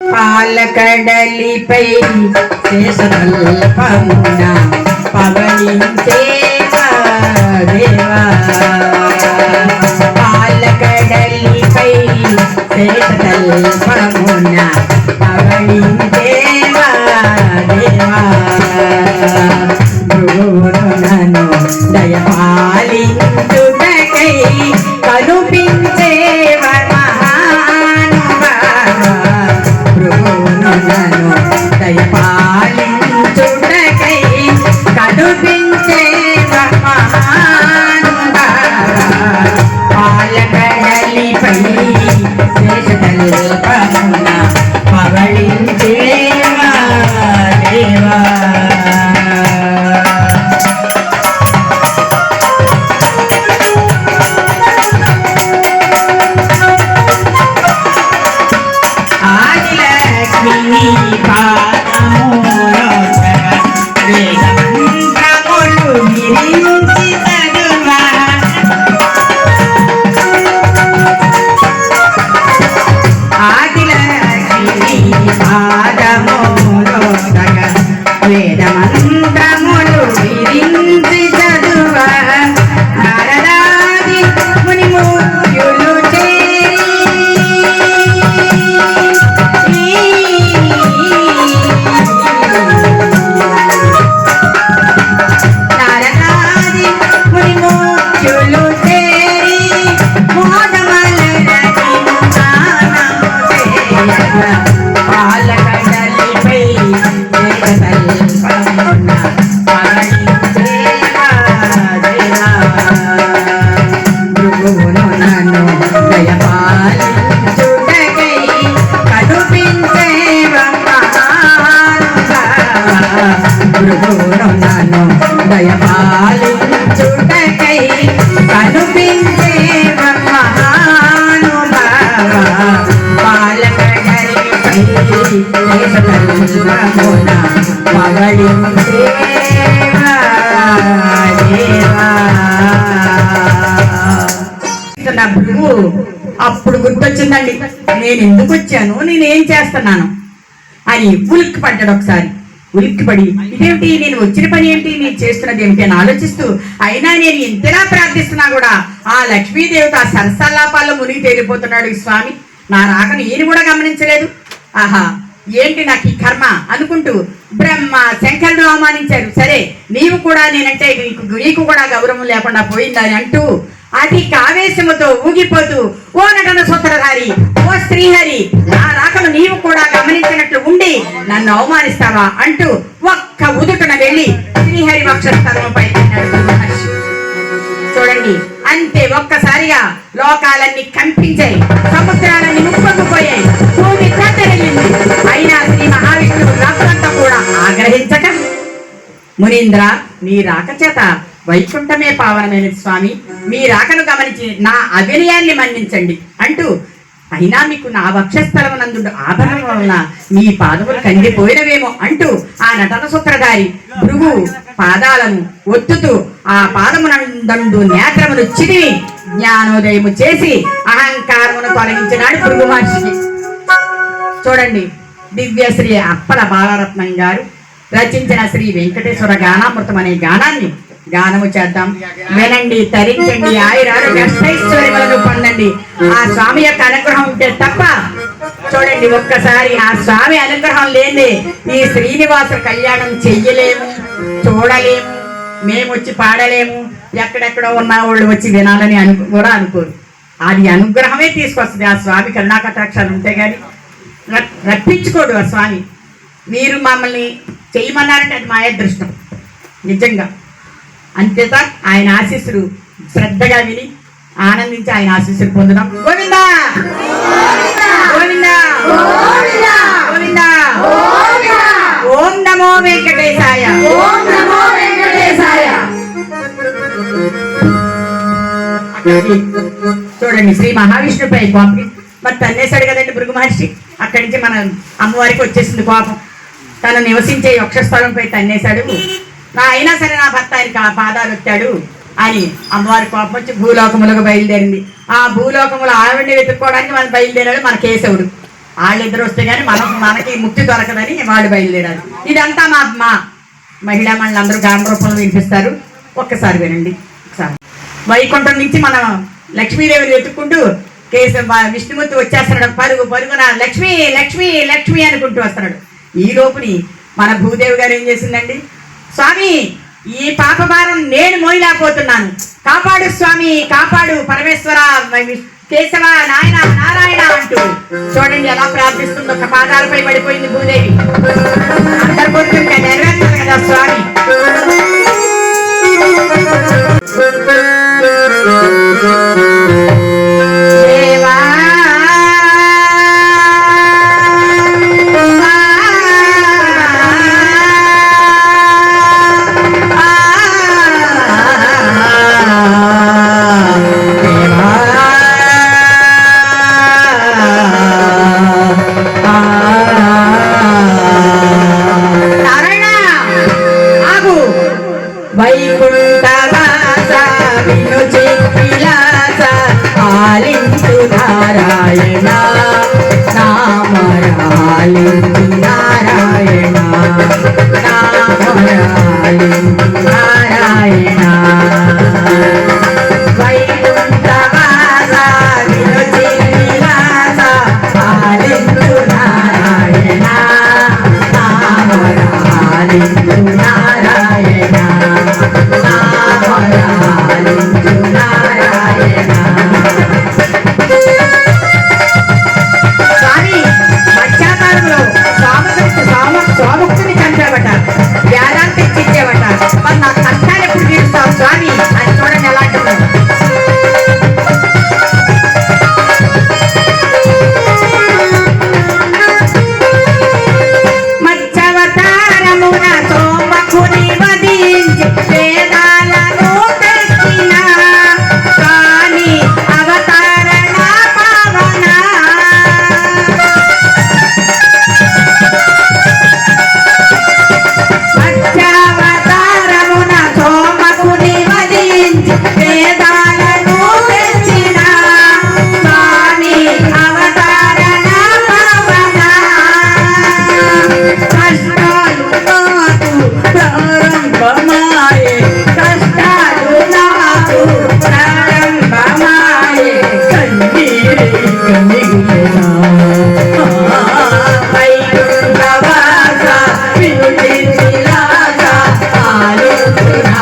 పాలకడలిపై శేషతల్పమున పవనించేవా దేవా పాలకడలిపై శేషతల్పమున నా భృగు అప్పుడు గుర్తొచ్చిందండి నేను ఎందుకు వచ్చాను నేనేం చేస్తున్నాను? అని ఉలిక్కి పడ్డాడు ఒకసారి. ఉలిక్కి పడి ఇదేమిటి నేను వచ్చిన పని ఏంటి నేను చేస్తున్నది ఏమిటి? అని ఆలోచిస్తూ అయినా నేను ఇంతలా ప్రార్థిస్తున్నా కూడా ఆ లక్ష్మీదేవత ఆ సరసల్లాపాల్లో మునిగి తేలిపోతున్నాడు ఈ స్వామి. నా రాకను ఈయన కూడా గమనించలేదు. ఆహా ఏంటి నాకు ఈ కర్మ అనుకుంటూ బ్రహ్మ శంకరుడు అవమానించారు. సరే నీవు కూడా నేనంటే నీకు నీకు కూడా గౌరవం లేకుండా పోయిందని అంటూ అతి కావేశముతో ఊగిపోతూ ఓ నటన సూత్రధారి ఓ శ్రీహరి నా రాకను నీవు కూడా గమనించినట్లు ఉండి నన్ను అవమానిస్తావా? అంటూ ఒక్క ఉదుటన వెళ్ళి శ్రీహరి వక్షస్థలముపై చూడండి అంతే ఒక్కసారిగా లోకాలన్నీ కంపించాయి. సముద్రాలన్నీ ముప్పొంగిపోయాయి భూమి కట్టెళ్ళింది అయినా శ్రీ మహావిష్ణువు రాకంతా కూడా ఆగ్రహించక. మునీంద్ర నీ రాక చేత వైకుంఠమే పావనమైనది స్వామి. మీ రాకను గమనించి నా అభినయాన్ని మన్నించండి అంటూ అయినా మీకు నా వక్షస్థలం నందు ఆభరణం వలన మీ పాదములు కందిపోయినవేమో అంటూ ఆ నటన సూత్రధారి భృగు పాదాలను ఒత్తుతూ ఆ పాదమునందు నేత్రమును చిరివి జ్ఞానోదయము చేసి అహంకారమును తొలగించినాడు భృగు మహర్షికి. చూడండి దివ్యశ్రీ అప్పల బాలరత్నం గారు రచించిన శ్రీ వెంకటేశ్వర గానామృతం అనే గానాన్ని గానము చేద్దాం. వినండి తరించండి ఆయురాలు అష్టైశ్వర్యములను ఆ స్వామి యొక్క అనుగ్రహం ఉంటే తప్ప చూడండి ఒక్కసారి ఆ స్వామి అనుగ్రహం లేని ఈ శ్రీనివాస కళ్యాణం చెయ్యలేము చూడలేము మేము వచ్చి పాడలేము ఎక్కడెక్కడో ఉన్న వాళ్ళు వచ్చి వినాలని అను కూడా అనుకోరు. అది అనుగ్రహమే తీసుకొస్తుంది. ఆ స్వామి కరుణాకటాక్షాలు ఉంటే కానీ రప్పించుకోడు ఆ స్వామి. మీరు మమ్మల్ని చేయమన్నారంటే అది మా అదృష్టం నిజంగా. అంతేత ఆయన ఆశీస్సులు శ్రద్ధగా విని ఆనందించి ఆయన ఆశీస్సులు పొందుదాం గోవిందా! గోవిందా! గోవిందా! ఓం నమో వెంకటేశాయ. చూడండి శ్రీ మహావిష్ణుపై కోపం. మరి తన్నేశాడు కదండి భృగు మహర్షి. అక్కడి నుంచి మన అమ్మవారికి వచ్చేసింది కోపం. తను నివసించే వక్షస్థలంపై తన్నేశాడు. నా అయినా సరే నా భర్త ఆయనకి ఆ పాదాలు వచ్చాడు అని అమ్మవారి కోపం వచ్చి భూలోకములకు బయలుదేరింది. ఆ భూలోకములు ఆవిడ్ని వెతుక్కోవడానికి మనం బయలుదేరాడు మన కేశవుడు. వాళ్ళిద్దరు వస్తే కానీ మనం మనకి ముక్తి దొరకదని వాళ్ళు బయలుదేరారు. ఇదంతా మా మా మహిళా మండలందరూ గాన రూపంలో వినిపిస్తారు. ఒక్కసారి వినండి. ఒకసారి. వైకుంఠం నుంచి మన లక్ష్మీదేవిని వెతుక్కుంటూ కేశవ విష్ణుమూర్తి వచ్చేస్తున్నాడు. పరుగు పరుగున లక్ష్మి లక్ష్మి లక్ష్మి అనుకుంటూ వస్తున్నాడు. ఈ లోపుని మన భూదేవి గారు ఏం చేసిందండి? స్వామి ఈ పాప భారం నేను మోయలేకపోతున్నాను. కాపాడు స్వామి కాపాడు పరమేశ్వర కేశవ నాయన నారాయణ అంటూ. చూడండి ఎలా ప్రార్థిస్తుందో ఒక పాదాలపై పడిపోయింది భూదేవి. అందరు నెరవేర్చాలి కదా స్వామి. నామరాలించు నారాయణ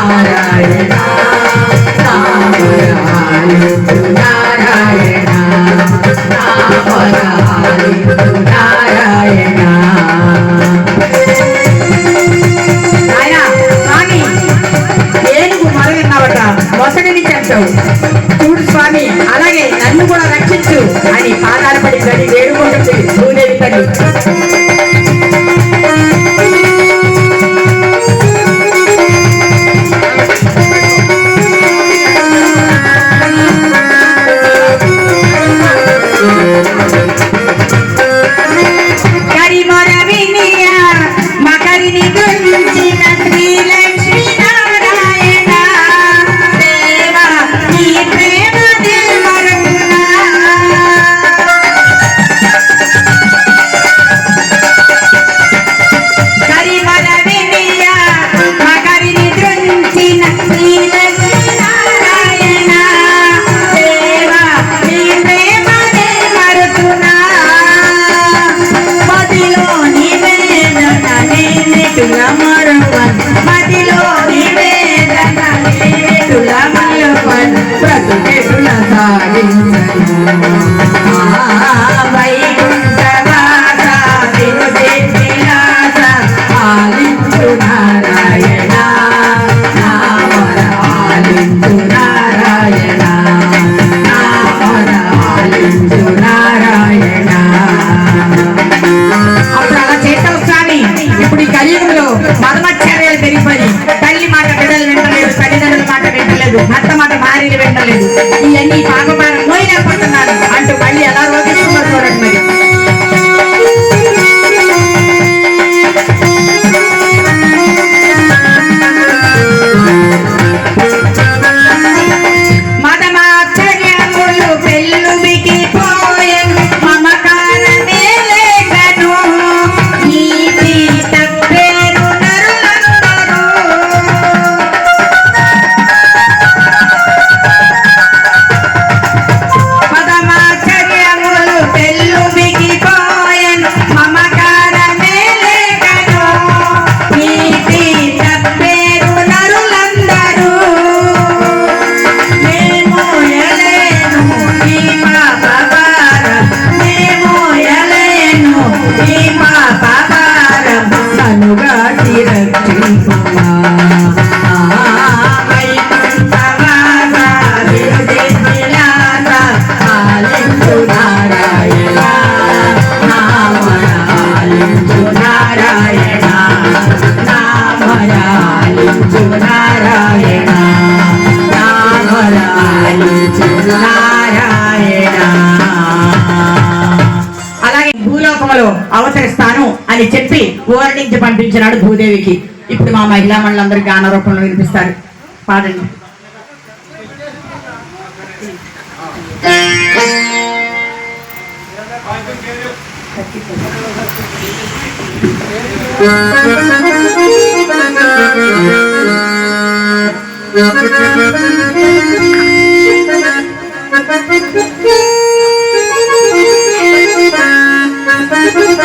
नारायण అప్పుడు అలా చేసావు స్వామి. ఇప్పుడు ఈ కలియుగంలో మర్మచర్యలు పెరిగిపోయి తల్లి మాట బిడ్డలు వింటలేదు తల్లిదండ్రుల మాట వింటలేదు భర్త మాట భార్యలు వింటలేదు. ఇవన్నీ పాపపారం మోయలేకపోతున్నారు అంటూ మళ్ళీ ఎలా రోజు అని చెప్పి ఓరణించ పంపించినాడు భూదేవికి. ఇప్పుడు మా మహిళా మండలందరూ గాన రూపంలో వినిపిస్తారు. పాడండి.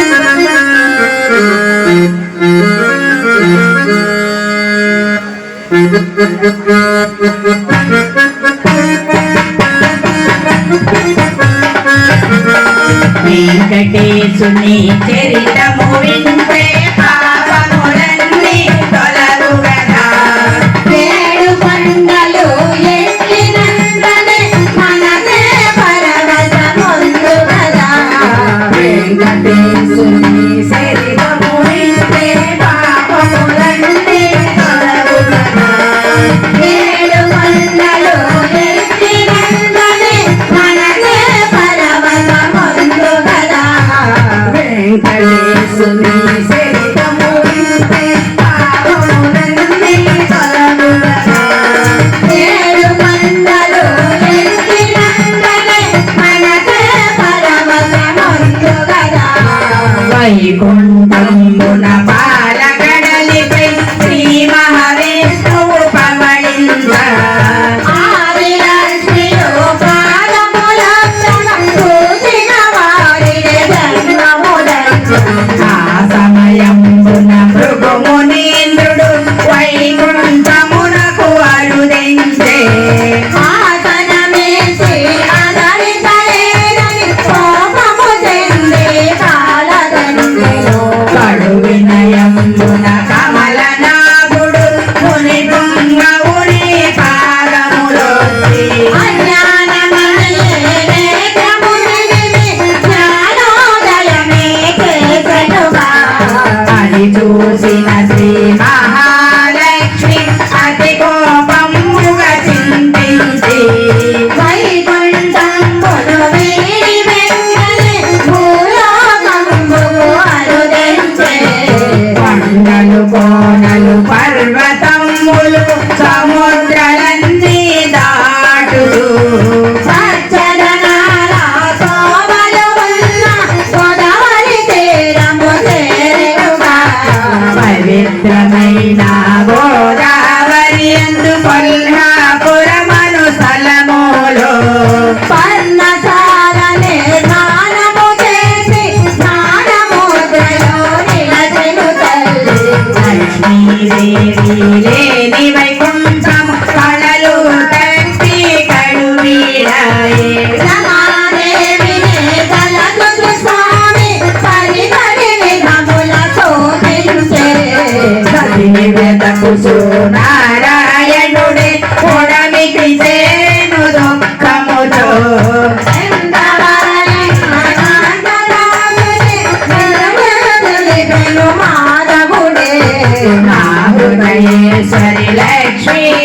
Thank you. వెంకటేశుని చరితము వింటే Three.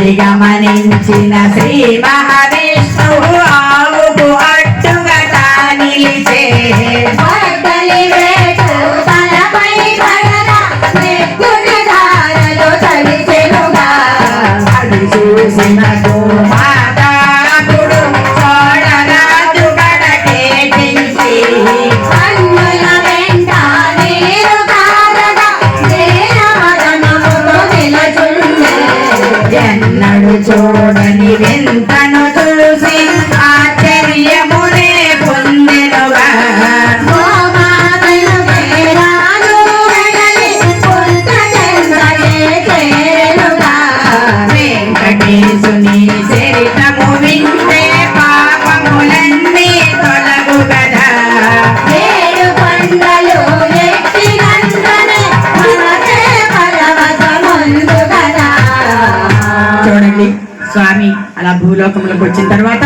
అధిగమనించిన శ్రీ మహాదేవ చూడని వింతను చూసి భూలోకంలోకి వచ్చిన తర్వాత